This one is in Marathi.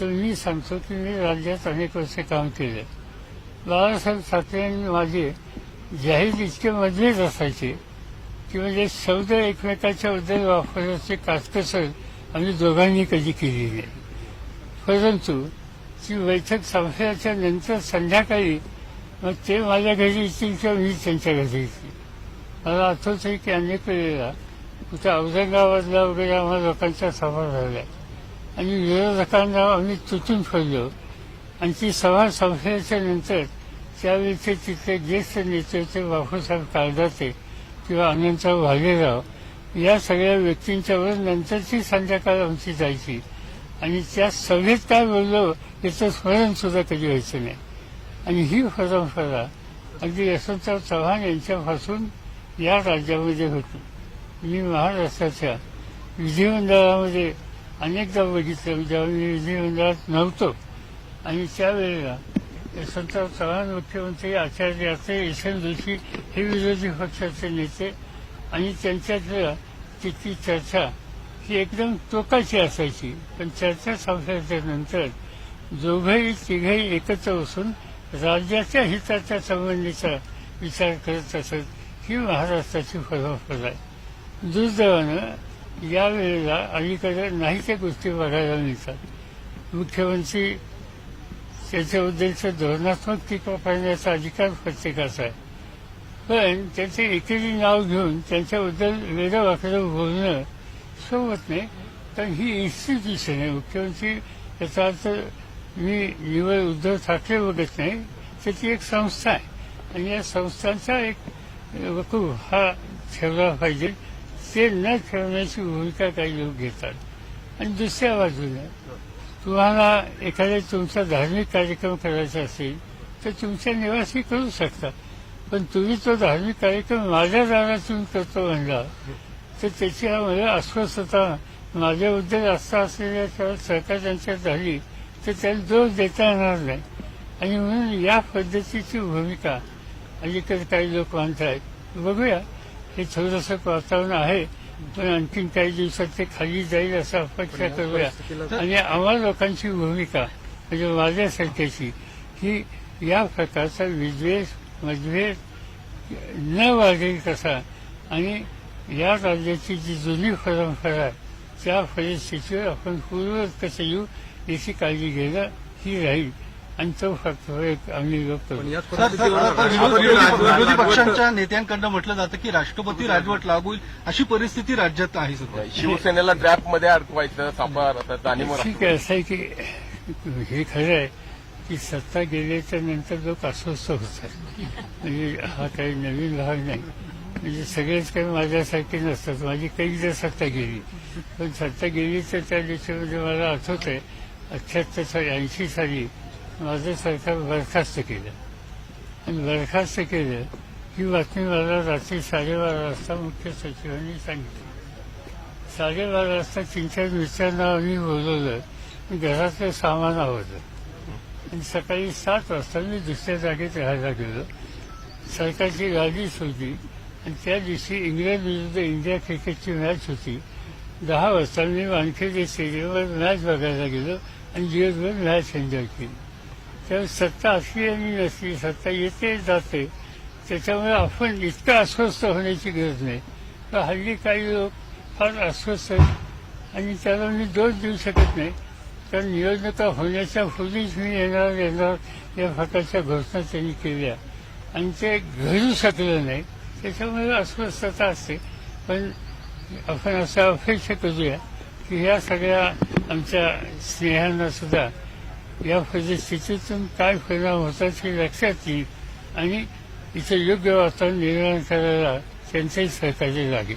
तर मी सांगतो की मी राज्यात अनेक वर्ष काम केले. बाळासाहेब ठाकरे आणि माझे जाहीर इतके मजबूत असायचे की म्हणजे शब्द एकमेकाच्या बद्दल वापरण्याची काटकसर आम्ही दोघांनी कधी केली नाही. परंतु ती बैठक संपल्याच्या नंतर संध्याकाळी मग ते माझ्या घरी येतील किंवा मी त्यांच्या घरी येतील. मला आठवत आहे की अनेक वेळेला कुठे औरंगाबादला वगैरे आम्हाला लोकांच्या सभा झाल्या आणि विरोधकांना आम्ही तुटून पडलो आणि ती सभा संपल्याच्या नंतर त्यावेळीचे तिथले ज्येष्ठ नेते होते बापूसाहेब काळदाते किंवा अनंतराव भालेराव या सगळ्या व्यक्तींच्यावर नंतरची संध्याकाळ आमची जायची. आणि त्या सभेत काय बोललो याचं स्मरण सुद्धा कधी व्हायचं नाही. आणि ही परंपरा अगदी यशवंतराव चव्हाण यांच्यापासून या राज्यामध्ये होती. मी महाराष्ट्राच्या विधिमंडळामध्ये अनेकदा बघितलं ज्यावेळी विधिमंडळात नव्हतो. आणि त्यावेळेला यशवंतराव चव्हाण मुख्यमंत्री आचार्य असे एन जोशी हे विरोधी पक्षाचे नेते आणि त्यांच्यातल्या तिथली चर्चा ही एकदम टोकाची असायची. पण चर्चा संपल्याच्या नंतर दोघंही तिघही एकत्र असून राज्याच्या हिताच्या संबंधीचा विचार करत असत ही महाराष्ट्राची परंपरा आहे दुर्दैवानं यावेळेला अलीकडे नाही त्या गोष्टी बघायला मिळतात. मुख्यमंत्री त्याच्याबद्दलचं धोरणात्मक टीका पाहण्याचा अधिकार प्रत्येकाचा आहे. पण त्याचे एकेरी नाव घेऊन त्यांच्याबद्दल वेगळं बोलणं सोबत नाही. कारण ही इन्स्टिट्यूशन आहे. मुख्यमंत्री याचा अर्थ मी निवड उद्धव ठाकरे बघत नाही त्याची एक संस्था आहे. आणि या संस्थांचा एक वकूफ हा ठेवला पाहिजे. ते न ठेवण्याची भूमिका काही लोक घेतात आणि दुसऱ्या बाजूने तुम्हाला एखाद्या तुमचा धार्मिक कार्यक्रम करायचा असेल तर तुमच्या निवासी करू शकता हो पण तुम्ही तो धार्मिक कार्यक्रम माझ्या दारातून करतो म्हणला। तर त्याची मला अस्वस्थता माझ्याबद्दल आस्था असलेल्या सरकार त्यांच्यात झाली तर त्याला दोष देता येणार नाही. आणि म्हणून या पद्धतीची भूमिका अलीकडे काही लोक मानत आहेत बघूया हे थोडंसं वातावरण आहे. पण आणखीन काही दिवसात ते खाली जाईल असं अपेक्षा करूया. आणि आम्हा लोकांची भूमिका म्हणजे माझ्यासारख्याची ही या प्रकारचा विद्वेष मतभेद न वाढेल कसा? आणि या राज्याची जी जुनी परंपरा आहे त्या परिस्थितीवर आपण पूर्वत कसं येऊ याची काळजी घेणं ही राहील. आणि तो फक्त एक आम्ही आता विरोधी पक्षांच्या नेत्यांकडनं म्हटलं जातं की राष्ट्रपती राजवट लागू होईल अशी परिस्थिती राज्यात आहे सध्या. शिवसेनेला ट्रॅपमध्ये अडकवायचं ठीक आहे असं आहे की हे खरं आहे की सत्ता गेल्याच्यानंतर लोक अस्वस्थ होतात. म्हणजे हा काही नवीन भाग नाही. म्हणजे सगळेच काही माझ्यासारखे नसतात. माझी कैद सत्ता गेली पण सत्ता गेली तर त्या दिवशीमध्ये मला आठवत आहे अठ्याहत्तर साली ऐंशी साली माझं सरकार बरखास्त केलं आणि बरखास्त केलं ही बातमी मला रात्री साडेबारा वाजता मुख्य सचिवांनी सांगितली साडेबारा वाजता तीन चार मित्रांना आम्ही बोलवलं मी घरातलं सामान आवडलं आणि सकाळी सात वाजता मी दुसऱ्या जागेत राहायला गेलो सरकारची गाडीच होती आणि त्या दिवशी इंग्लंड विरुद्ध इंडिया क्रिकेटची मॅच होती दहा वाजता मी वानखेडे स्टेडियमवर मॅच बघायला गेलो आणि दिवसभर मॅच एन्जॉय केली त्यामुळे सत्ता असली आणि नसली सत्ता येते जाते. त्याच्यामुळे आपण इतकं अस्वस्थ होण्याची गरज नाही. तर हल्ली काही लोक फार अस्वस्थ आहेत. आणि त्याला मी दोष देऊ शकत नाही. तर निवडणुका होण्याच्या पूर्वीच मी येणार येणार या प्रकारच्या घोषणा त्यांनी केल्या. आणि ते घडू शकलं नाही. त्याच्यामुळे अस्वस्थता असते. पण आपण असं अपेक्षा करूया की ह्या सगळ्या आमच्या स्नेहांना सुद्धा या परिस्थितीतून काय परिणाम होतात हे लक्षात येईल आणि इथं योग्य वातावरण निर्माण करायला त्यांचंही सहकार्य लागेल.